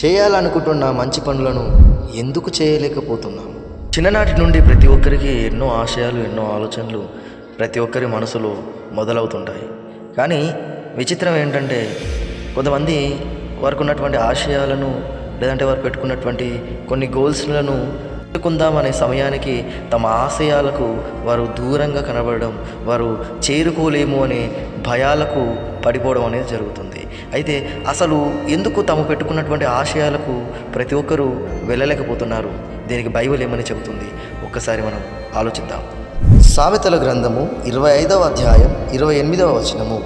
చేయాలనుకుంటున్న మంచి పనులను ఎందుకు చేయలేకపోతున్నాము చిన్ననాటి నుండి ప్రతి ఒక్కరికి ఎన్నో ఆశయాలు ఎన్నో ఆలోచనలు ప్రతి ఒక్కరి మనసులో మొదలవుతుంటాయి. కానీ విచిత్రం ఏంటంటే కొంతమంది వారికి ఉన్నటువంటి ఆశయాలను లేదంటే వారు పెట్టుకున్నటువంటి కొన్ని గోల్స్లను చేరుకుందామనే సమయానికి తమ ఆశయాలకు వారు దూరంగా కనబడడం వారు చేరుకోలేము అనే భయాలకు పడిపోవడం అనేది జరుగుతుంది. అయితే అసలు ఎందుకు తాము పెట్టుకున్నటువంటి ఆశయాలకు ప్రతి ఒక్కరూ వెళ్ళలేకపోతున్నారు? దీనికి బైబిల్ ఏమని చెబుతుంది? ఒక్కసారి మనం ఆలోచిద్దాం. సామెతల గ్రంథము ఇరవై ఐదవ అధ్యాయం ఇరవై ఎనిమిదవ వచనము.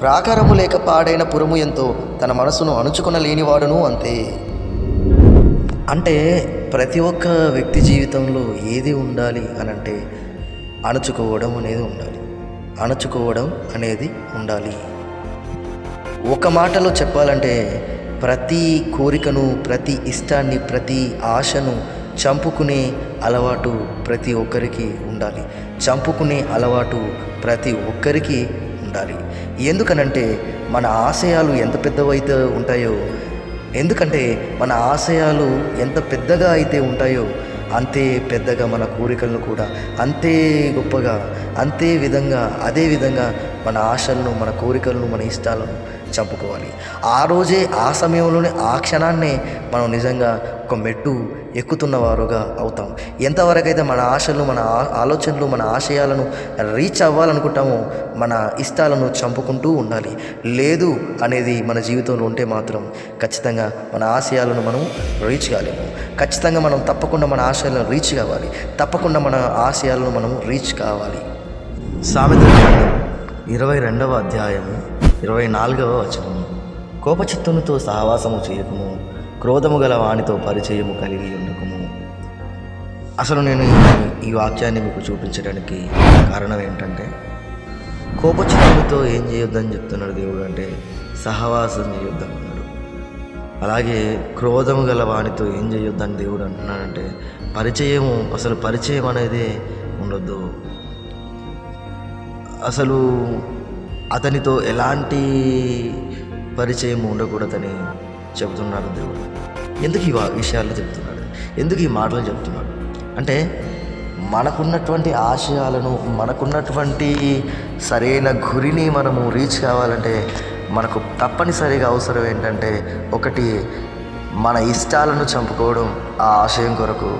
ప్రాకారము లేక పాడైన పురము ఎంతో తన మనసును అణుచుకొనలేనివాడును అంతే. అంటే ప్రతి ఒక్క వ్యక్తి జీవితంలో ఏది ఉండాలి అని అంటే అణుచుకోవడం అనేది ఉండాలి. అణుచుకోవడం అనేది ఉండాలి. ఒక మాటలో చెప్పాలంటే ప్రతి కోరికను ప్రతి ఇష్టాన్ని ప్రతి ఆశను చంపుకునే అలవాటు ప్రతి ఒక్కరికి ఉండాలి. చంపుకునే అలవాటు ప్రతి ఒక్కరికి ఉండాలి. ఎందుకనంటే మన ఆశయాలు ఎంత పెద్దవైతే ఉంటాయో ఎందుకంటే మన ఆశయాలు ఎంత పెద్దగా అయితే ఉంటాయో అంతే పెద్దగా మన కోరికలను కూడా అంతే గొప్పగా అంతే విధంగా అదే విధంగా మన ఆశలను మన కోరికలను మన ఇష్టాలను చంపుకోవాలి. ఆ రోజే ఆ సమయంలోనే ఆ క్షణాన్నే మనం నిజంగా ఒక మెట్టు ఎక్కుతున్నవారుగా అవుతాం. ఎంతవరకైతే మన ఆశలు మన ఆ- ఆలోచనలు మన ఆశయాలను రీచ్ అవ్వాలనుకుంటామో మన ఇష్టాలను చంపుకుంటూ ఉండాలి. లేదు అనేది మన జీవితంలో ఉంటే మాత్రం ఖచ్చితంగా మన ఆశయాలను మనం రీచ్ కాలేము. ఖచ్చితంగా మనం తప్పకుండా మన ఆశయాలను రీచ్ కావాలి. తప్పకుండా మన ఆశయాలను మనం రీచ్ కావాలి. సామెత ఇరవై రెండవ అధ్యాయము ఇరవై నాలుగవ వచనము. కోపచిత్తునితో సహవాసము చేయకము. క్రోధము గల వానితో పరిచయము కలిగి ఉండకము. అసలు నేను ఈ- వాక్యాన్ని మీకు చూపించడానికి కారణం ఏంటంటే కోపచిత్తునితో ఏం చేయొద్దని చెప్తున్నాడు దేవుడు అంటే సహవాసం చేయొద్దు అంటున్నాడు. అలాగే క్రోధము గల వానితో ఏం చేయొద్దని దేవుడు అంటున్నాడంటే పరిచయము అసలు పరిచయం అనేది ఉండొద్దు. అసలు అతనితో ఎలాంటి పరిచయం ఉండకూడదని చెబుతున్నాడు దేవుడు. ఎందుకు ఈ విషయాలు చెప్తున్నాడు? ఎందుకు ఈ మాటలు చెప్తున్నాడు? అంటే మనకున్నటువంటి ఆశయాలను మనకున్నటువంటి సరైన గురిని మనము రీచ్ కావాలంటే మనకు తప్పనిసరిగా అవసరం ఏంటంటే ఒకటి మన ఇష్టాలను చంపుకోవడం ఆ ఆశయం కొరకు.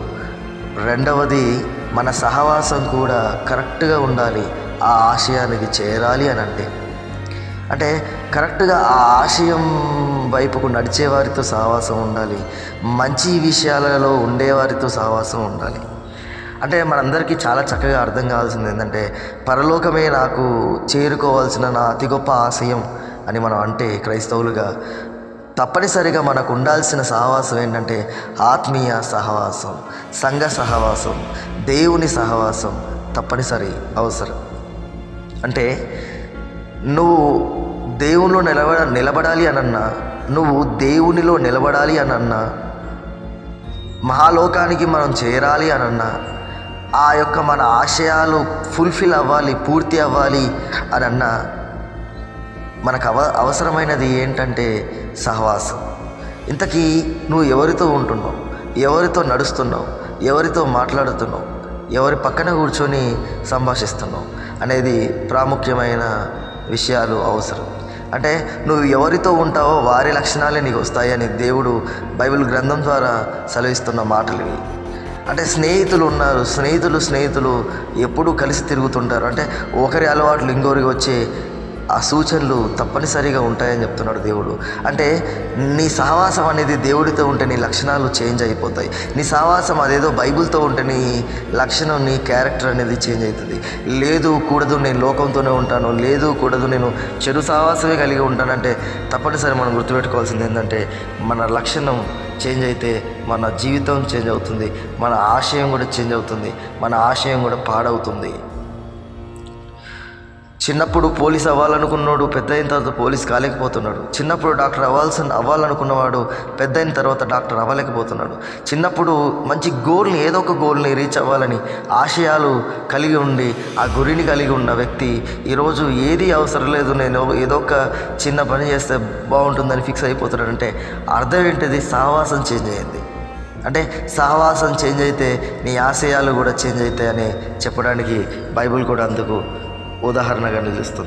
రెండవది మన సహవాసం కూడా కరెక్ట్గా ఉండాలి ఆ ఆశయానికి చేరాలి అని అంటే అంటే కరెక్ట్గా ఆ ఆశయం వైపుకు నడిచేవారితో సహవాసం ఉండాలి. మంచి విషయాలలో ఉండేవారితో సహవాసం ఉండాలి. అంటే మనందరికీ చాలా చక్కగా అర్థం కావాల్సింది ఏంటంటే పరలోకమే నాకు చేరుకోవాల్సిన నా అతి గొప్ప ఆశయం అని మనం అంటే క్రైస్తవులుగా తప్పనిసరిగా మనకు ఉండాల్సిన సహవాసం ఏంటంటే ఆత్మీయ సహవాసం సంఘ సహవాసం దేవుని సహవాసం తప్పనిసరి అవసరం. అంటే నువ్వు దేవునిలో నిలబడ నిలబడాలి అనన్నా నువ్వు దేవునిలో నిలబడాలి అనన్నా. మహాలోకానికి మనం చేరాలి అనన్నా. ఆ యొక్క మన ఆశయాలు ఫుల్ఫిల్ అవ్వాలి పూర్తి అవ్వాలి అనన్నా. మనకు అవ అవసరమైనది ఏంటంటే సహవాసం. ఇంతకీ నువ్వు ఎవరితో ఉంటున్నావు? ఎవరితో నడుస్తున్నావు? ఎవరితో మాట్లాడుతున్నావు? ఎవరి పక్కన కూర్చొని సంభాషిస్తున్నావు? అనేది ప్రాముఖ్యమైన విషయాలు అవసరం. అంటే నువ్వు ఎవరితో ఉంటావో వారి లక్షణాలే నీకు వస్తాయని దేవుడు బైబిల్ గ్రంథం ద్వారా సెలవిస్తున్న మాటలు ఇవి. అంటే స్నేహితులు ఉన్నారు స్నేహితులు స్నేహితులు ఎప్పుడూ కలిసి తిరుగుతుంటారు. అంటే ఒకరి అలవాట్లు ఇంకొకరికి వచ్చే ఆ సూచనలు తప్పనిసరిగా ఉంటాయని చెప్తున్నాడు దేవుడు. అంటే నీ సహవాసం అనేది దేవుడితో ఉంటే నీ లక్షణాలు చేంజ్ అయిపోతాయి. నీ సహవాసం అదేదో బైబిల్తో ఉంటే నీ లక్షణం నీ క్యారెక్టర్ అనేది చేంజ్ అవుతుంది. లేదు కూడదు నేను లోకంతోనే ఉంటాను లేదు కూడదు నేను చెడు సహవాసమే కలిగి ఉంటానంటే తప్పనిసరి మనం గుర్తుపెట్టుకోవాల్సింది ఏంటంటే మన లక్షణం చేంజ్ అయితే మన జీవితం చేంజ్ అవుతుంది మన ఆశయం కూడా చేంజ్ అవుతుంది మన ఆశయం కూడా పాడవుతుంది. చిన్నప్పుడు పోలీస్ అవ్వాలనుకున్నాడు పెద్ద అయిన తర్వాత పోలీస్ కాలేకపోతున్నాడు. చిన్నప్పుడు డాక్టర్ అవ్వాల్సిన అవ్వాలనుకున్నవాడు పెద్ద అయిన తర్వాత డాక్టర్ అవ్వలేకపోతున్నాడు. చిన్నప్పుడు మంచి గోల్ని ఏదో ఒక గోల్ని రీచ్ అవ్వాలని ఆశయాలు కలిగి ఉండి ఆ గురిని కలిగి ఉన్న వ్యక్తి ఈరోజు ఏది అవసరం లేదు నేను ఏదో ఒక చిన్న పని చేస్తే బాగుంటుందని ఫిక్స్ అయిపోతున్నాడంటే అర్థం ఏంటిది? సహవాసం చేంజ్ అయ్యింది. అంటే సహవాసం చేంజ్ అయితే నీ ఆశయాలు కూడా చేంజ్ అవుతాయని చెప్పడానికి బైబిల్ కూడా అందుకు ఉదాహరణగా నిలుస్తుంది.